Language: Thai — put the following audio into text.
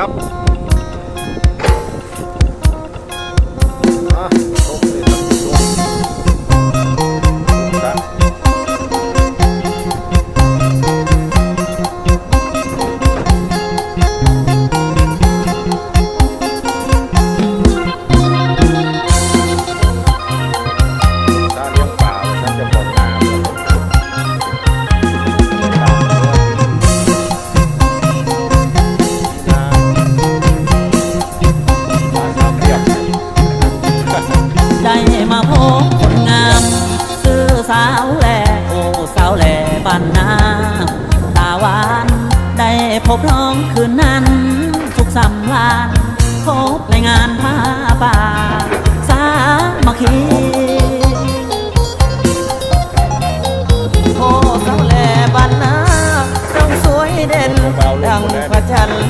ครับ พงคนงามคือสาวแหล่โอ้สาวแหล่บ้านนาตาหวานได้พบน้องคืนนั้น ทุกสำลานพบในงานผ้าป่า สามัคีโอ้สาวแหล่บ้านนาต้องสวยเด่นดังพระจันทร์